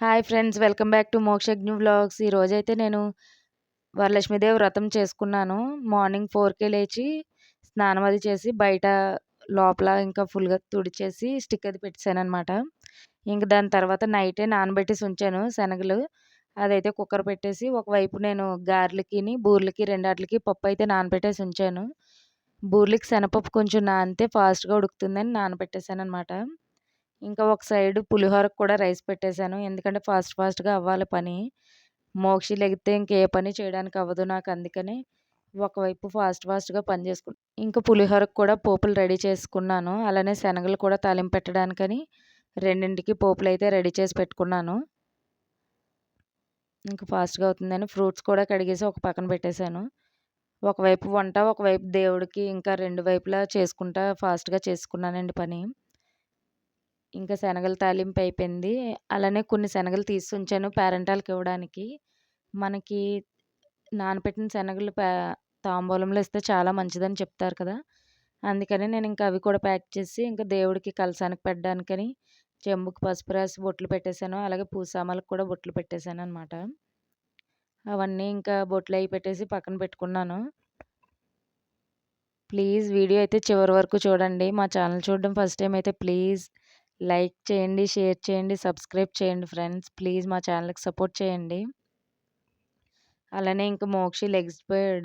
Hi friends welcome back to Mokshagna vlogs. ఈరోజైతే నేను వరలక్ష్మీదేవి వ్రతం చేసుకున్నాను. మార్నింగ్ ఫోర్కే లేచి స్నానం అది చేసి బయట లోపల ఇంకా ఫుల్గా తుడిచేసి స్టిక్ అది పెట్టాను అనమాట ఇంక దాని తర్వాత నైటే నానబెట్టేసి ఉంచాను శనగలు. అదైతే కుక్కర్ పెట్టేసి ఒకవైపు నేను గారెలకిని బూర్లకి రెండాట్లకి పప్పు అయితే నానబెట్టేసి ఉంచాను. బూర్లకి శనగపప్పు కొంచెం నానితే ఫాస్ట్గా ఉడుకుతుందని నానబెట్టేశాను అనమాట ఇంకా ఒక సైడ్ పులిహోరకు కూడా రైస్ పెట్టేశాను. ఎందుకంటే ఫాస్ట్ ఫాస్ట్గా అవ్వాలి పని. మోక్షి లెగితే ఇంకే పని చేయడానికి అవ్వదు నాకు అందుకని ఒకవైపు ఫాస్ట్ ఫాస్ట్గా పని చేసుకున్నాను ఇంకా పులిహోరకు కూడా పోపులు రెడీ చేసుకున్నాను. అలానే శనగలు కూడా తాలింపు పెట్టడానికని రెండింటికి పోపులు అయితే రెడీ చేసి పెట్టుకున్నాను. ఇంకా ఫాస్ట్గా అవుతుందని ఫ్రూట్స్ కూడా కడిగేసి ఒక పక్కన పెట్టేశాను. ఒకవైపు వంట ఒకవైపు దేవుడికి ఇంకా రెండు వైపులా చేసుకుంటా ఫాస్ట్గా చేసుకున్నానండి పని. ఇంకా శనగల తాలింపు అయిపోయింది. అలానే కొన్ని శనగలు తీసి ఉంచాను పేరెంటాలకి ఇవ్వడానికి. మనకి నానపెట్టిన శనగలు పే తాంబూలంలో ఇస్తే చాలా మంచిదని చెప్తారు కదా. అందుకని నేను ఇంకా అవి కూడా ప్యాక్ చేసి ఇంకా దేవుడికి కలసానికి పెట్టడానికని చెంబుకి పసుపు రాసి బొట్లు పెట్టేశాను. అలాగే పూసామాలకు కూడా బొట్లు పెట్టేశాను అనమాట అవన్నీ ఇంకా బొట్లు అవి పెట్టేసి పక్కన పెట్టుకున్నాను. ప్లీజ్ వీడియో అయితే చివరి వరకు చూడండి. మా ఛానల్ చూడడం ఫస్ట్ టైం అయితే ప్లీజ్ లైక్ చేయండి షేర్ చేయండి సబ్స్క్రైబ్ చేయండి ఫ్రెండ్స్. ప్లీజ్ మా ఛానల్కి సపోర్ట్ చేయండి. అలానే ఇంకా మోక్షి లెగ్స్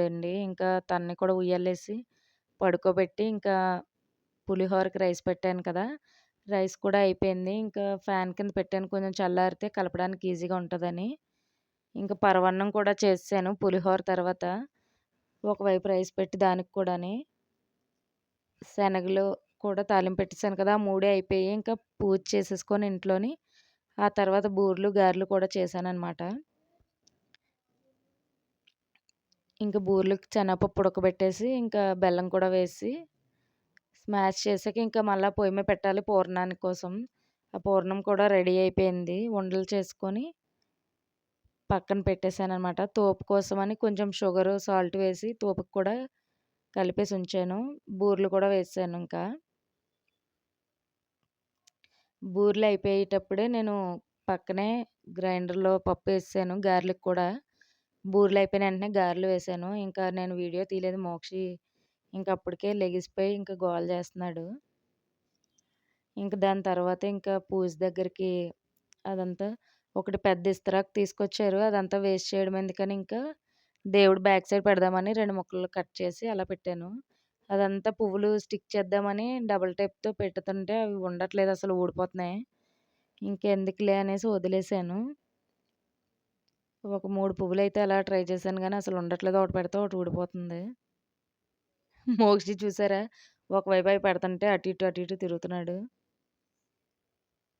అండి ఇంకా తన్ని కూడా ఉయ్యాలేసి పడుకోబెట్టి ఇంకా పులిహోరకి రైస్ పెట్టాను కదా. రైస్ కూడా అయిపోయింది. ఇంకా ఫ్యాన్ కింద పెట్టాను. కొంచెం చల్లారితే కలపడానికి ఈజీగా ఉంటుందని. ఇంకా పరవన్నం కూడా చేసాను పులిహోర తర్వాత. ఒకవైపు రైస్ పెట్టి దానికి కూడాని. శనగలు కూడా తాలింపు పెట్టేసాను కదా! ఆ మూడే అయిపోయి ఇంకా పూజ చేసేసుకొని ఇంట్లోని ఆ తర్వాత బూరెలు గారెలు కూడా చేశానన్నమాట. ఇంకా బూర్లకు శనగపప్పు ఉడకబెట్టేసి ఇంకా బెల్లం కూడా వేసి స్మాష్ చేసాక ఇంకా మళ్ళీ పొయ్యి మీద పెట్టాలి పూర్ణానికి కోసం. ఆ పూర్ణం కూడా రెడీ అయిపోయింది. ఉండలు చేసుకొని పక్కన పెట్టేశాను అనమాట తోపు కోసమని కొంచెం షుగరు సాల్ట్ వేసి తోపుకి కూడా కలిపేసి ఉంచాను. బూరెలు కూడా వేసాను ఇంకా. బూరెలు అయిపోయేటప్పుడే నేను పక్కనే గ్రైండర్లో పప్పు వేసాను గారెలకు కూడా. బూరెలు అయిపోయిన వెంటనే గారెలు వేసాను. ఇంకా నేను వీడియో తీయలేదు మోక్షి. ఇంకా అప్పటికే లెగిసిపోయి ఇంకా గోల్ చేస్తున్నాడు. ఇంకా దాని తర్వాత ఇంకా పూజ దగ్గరికి అదంతా ఒకటి పెద్ద ఇస్తరాకు తీసుకొచ్చారు. అదంతా వేస్ట్ చేయడం ఎందుకని ఇంకా దేవుడు బ్యాక్ సైడ్ పెడదామని రెండు ముక్కలు కట్ చేసి అలా పెట్టాను. అదంతా పువ్వులు స్టిక్ చేద్దామని డబుల్ టైప్తో పెట్టుతుంటే అవి ఉండట్లేదు అసలు ఊడిపోతున్నాయి. ఇంకెందుకులే అనేసి వదిలేసాను. ఒక మూడు పువ్వులు అయితే అలా ట్రై చేశాను కానీ అసలు ఉండట్లేదు. ఒకటి పెడితే ఒకటి ఊడిపోతుంది. మోక్షి చూసారా? ఒకవైపు అవి పెడుతుంటే అటు ఇటు అటు ఇటు తిరుగుతున్నాడు.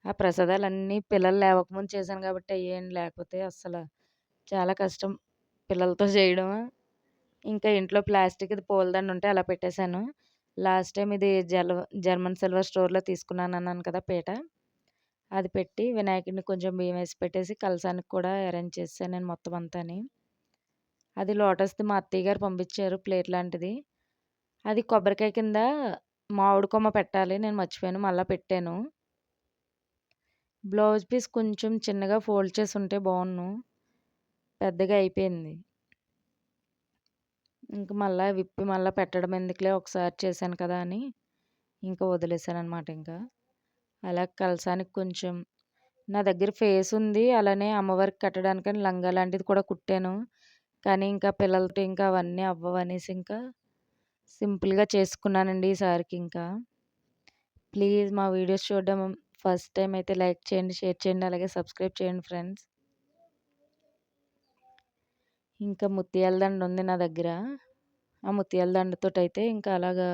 ఆ ప్రసాదాలన్నీ పిల్లలు లేవకముందు చేశాను కాబట్టి అయ్యేయండి. లేకపోతే అస్సలు చాలా కష్టం పిల్లలతో చేయడం. ఇంకా ఇంట్లో ప్లాస్టిక్ది పూలదండ ఉంటే అలా పెట్టేశాను. లాస్ట్ టైం ఇది జల జర్మన్ సిల్వర్ స్టోర్లో తీసుకున్నాను అన్నాను కదా పీట. అది పెట్టి వినాయకుడిని కొంచెం బియ్యం వేసి పెట్టేసి కలసానికి కూడా అరేంజ్ చేశాను నేను మొత్తం అంతాని. అది లోటస్ది మా అత్తయ్య గారు పంపించారు ప్లేట్ లాంటిది. అది కొబ్బరికాయ కింద మామిడి కొమ్మ పెట్టాలి నేను మర్చిపోయాను మళ్ళీ పెట్టాను. బ్లౌజ్ పీస్ కొంచెం చిన్నగా ఫోల్డ్ చేసి ఉంటే బాగున్ను పెద్దగా అయిపోయింది. ఇంక మళ్ళీ విప్పి మళ్ళీ పెట్టడం ఎందుకులే ఒకసారి చేశాను కదా అని ఇంకా వదిలేసాను అనమాట ఇంకా. అలా కలసానికి కొంచెం నా దగ్గర ఫేస్ ఉంది అలానే అమ్మవారికి కట్టడానికని లంగా లాంటిది కూడా కుట్టాను. కానీ ఇంకా పిల్లలతో ఇంకా అవన్నీ అవ్వవనేసి ఇంకా సింపుల్గా చేసుకున్నానండి ఈసారికి ఇంకా. ప్లీజ్ మా వీడియోస్ చూడడం ఫస్ట్ టైం అయితే లైక్ చేయండి షేర్ చేయండి అలాగే సబ్స్క్రైబ్ చేయండి ఫ్రెండ్స్. ఇంకా ముత్యాల దండ ఉంది నా దగ్గర. ఆ ముత్యాల దండతో అయితే ఇంకా అలాగా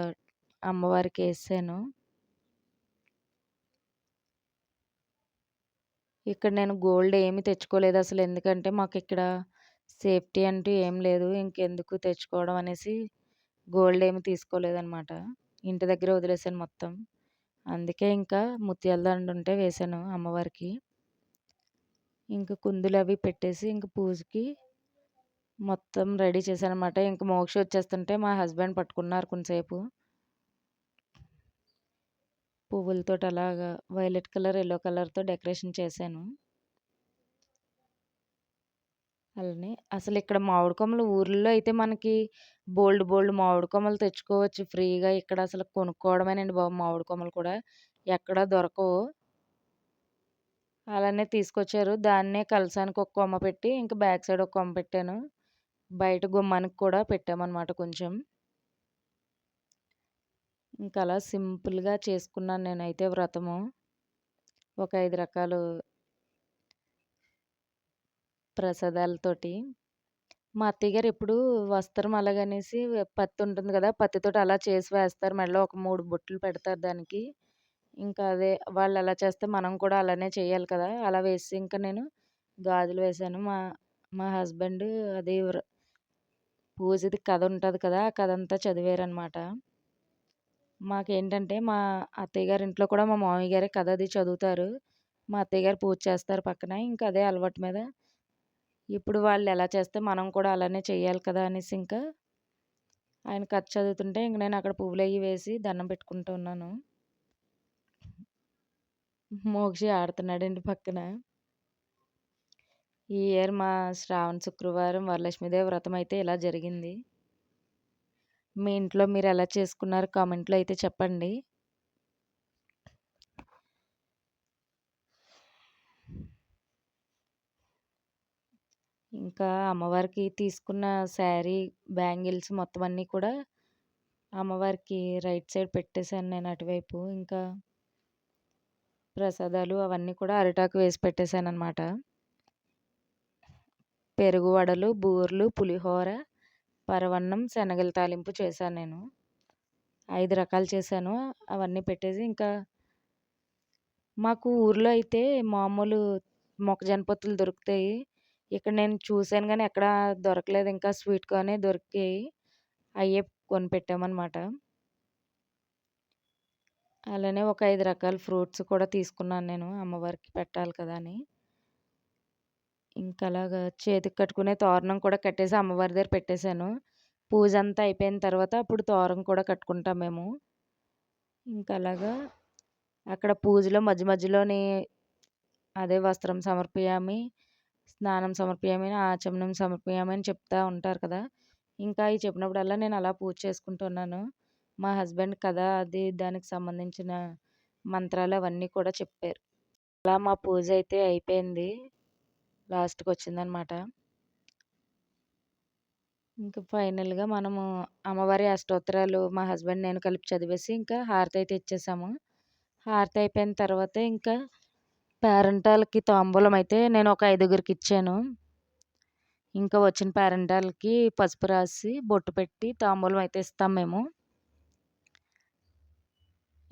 అమ్మవారికి వేసాను ఇక్కడ నేను గోల్డ్ ఏమి తెచ్చుకోలేదు అసలు. ఎందుకంటే మాకు ఇక్కడ సేఫ్టీ అంటూ ఏం లేదు. ఇంకెందుకు తెచ్చుకోవడం అనేసి గోల్డ్ ఏమి తీసుకోలేదనమాట ఇంటి దగ్గర వదిలేసాను మొత్తం. అందుకే ఇంకా ముత్యాల దండ ఉంటే వేసాను అమ్మవారికి. ఇంకా కుందులు అవి పెట్టేసి ఇంక పూజకి మొత్తం రెడీ చేశాను ఇంక మోక్ష వచ్చేస్తుంటే మా హస్బెండ్ పట్టుకున్నారు కొంతసేపు పువ్వులతో అలాగా వైలెట్ కలర్ ఎల్లో కలర్తో డెకరేషన్ చేశాను అలానే అసలు ఇక్కడ మామిడి కొమ్మలు ఊర్లో అయితే మనకి బోల్డ్ బోల్డ్ మామిడి కొమ్మలు తెచ్చుకోవచ్చు ఫ్రీగా. ఇక్కడ అసలు కొనుక్కోవడమేనండి బాబు మామిడి కొమ్మలు కూడా. ఎక్కడ దొరకవు. అలానే తీసుకొచ్చారు. దాన్నే కలసానికి ఒక కొమ్మ పెట్టి, ఇంక బ్యాక్ సైడ్ ఒక కొమ్మ పెట్టాను. బయట గుమ్మానికి కూడా పెట్టామనమాట కొంచెం. ఇంకా అలా సింపుల్‌గా చేసుకున్నాను నేనైతే వ్రతము. ఒక ఐదు రకాలు ప్రసాదాలతోటి. మా అత్తయ్య గారు ఎప్పుడు వస్త్రం అలాగనేసి పత్తి ఉంటుంది కదా! పత్తితోటి అలా చేసి వేస్తారు మెడలో ఒక మూడు బొట్లు పెడతారు దానికి. ఇంకా అదే వాళ్ళు ఎలా చేస్తే మనం కూడా అలానే చేయాలి కదా! అలా వేసి ఇంకా నేను గాజులు వేశాను. మా మా హస్బెండ్ అది వ్ర పూజది కథ ఉంటుంది కదా! ఆ కథంతా చదివారనమాట. మాకేంటంటే మా అత్తయ్య గారి ఇంట్లో కూడా మా మామయ్య గారే కథ అది చదువుతారు. మా అత్తయ్య గారు పూజ చేస్తారు పక్కన. ఇంకా అదే అలవాటు మీద ఇప్పుడు వాళ్ళు ఎలా చేస్తే మనం కూడా అలానే చేయాలి కదా! అనేసి ఇంకా ఆయన కథ చదువుతుంటే ఇంక నేను అక్కడ పువ్వులయ్యి వేసి దండం పెట్టుకుంటూ ఉన్నాను. మోక్షి ఆడుతున్నాడండి పక్కన. ఈ ఇయర్ మా శ్రావణ శుక్రవారం వరలక్ష్మీదేవి వ్రతం అయితే ఇలా జరిగింది. మీ ఇంట్లో మీరు ఎలా చేసుకున్నారు కామెంట్‌లో అయితే చెప్పండి. ఇంకా అమ్మవారికి తీసుకున్న శారీ, బ్యాంగిల్స్ మొత్తం అన్నీ కూడా అమ్మవారికి రైట్ సైడ్ పెట్టేశాను నేను అటువైపు. ఇంకా ప్రసాదాలు అవన్నీ కూడా అరిటాకు వేసి పెట్టేశాననమాట. పెరుగు వడలు, బూరెలు, పులిహోర, పరవన్నం, శనగల తాలింపు చేశాను నేను. ఐదు రకాలు చేశాను. అవన్నీ పెట్టేసి ఇంకా మాకు ఊర్లో అయితే మామూలు మొక్కజొన్న పొత్తులు దొరుకుతాయి. ఇక్కడ నేను చూశాను కానీ ఎక్కడ దొరకలేదు ఇంకా స్వీట్ కార్నే దొరికాయి. అయ్యే కొనిపెట్టామనమాట. అలానే ఒక ఐదు రకాల ఫ్రూట్స్ కూడా తీసుకున్నాను నేను అమ్మవారికి పెట్టాలి కదా అని. ఇంకలాగా చేతికి కట్టుకునే తోరణం కూడా కట్టేసి అమ్మవారి దగ్గర పెట్టేశాను. పూజంతా అయిపోయిన తర్వాత అప్పుడు తోరణం కూడా కట్టుకుంటాం మేము. ఇంకలాగా అక్కడ పూజలో మధ్య మధ్యలోని అదే వస్త్రం సమర్పయామి, స్నానం సమర్పయామి, ఆచమనం సమర్పయామి అని చెప్తా ఉంటారు కదా! ఇంకా అయి చెప్పినప్పుడల్లా నేను అలా పూజ చేసుకుంటున్నాను. మా హస్బెండ్ కథ అది దానికి సంబంధించిన మంత్రాలు అవన్నీ కూడా చెప్పారు. అలా మా పూజ అయితే అయిపోయింది. లాస్ట్కి వచ్చిందనమాట ఇంకా ఫైనల్‌గా మనము అమ్మవారి అష్టోత్తరాలు మా హస్బెండ్, నేను కలిపి చదివేసి ఇంకా హారతయితే ఇచ్చేసాము. హారతి అయిపోయిన తర్వాత ఇంకా పేరెంటాలకి తాంబూలం అయితే నేను ఒక ఐదుగురికి ఇచ్చాను ఇంకా వచ్చిన పేరెంటాలకి పసుపు రాసి, బొట్టు పెట్టి తాంబూలం అయితే ఇస్తాం మేము.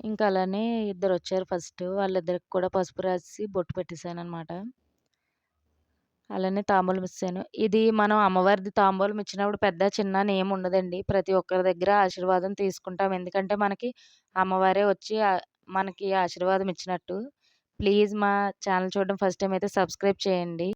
ఇంకా అలానే ఇద్దరు వచ్చారు ఫస్ట్. వాళ్ళిద్దరికి కూడా పసుపు రాసి బొట్టు పెట్టేసాననమాట. అలానే తాంబూలం ఇస్తాను ఇది మనం అమ్మవారిది తాంబూలం ఇచ్చినప్పుడు పెద్ద, చిన్న అని ఏమి ఉండదండి. ప్రతి ఒక్కరి దగ్గర ఆశీర్వాదం తీసుకుంటాం. ఎందుకంటే మనకి అమ్మవారే వచ్చి మనకి ఆశీర్వాదం ఇచ్చినట్టు. ప్లీజ్ మా ఛానల్ చూడడం ఫస్ట్ టైం అయితే సబ్స్క్రైబ్ చేయండి.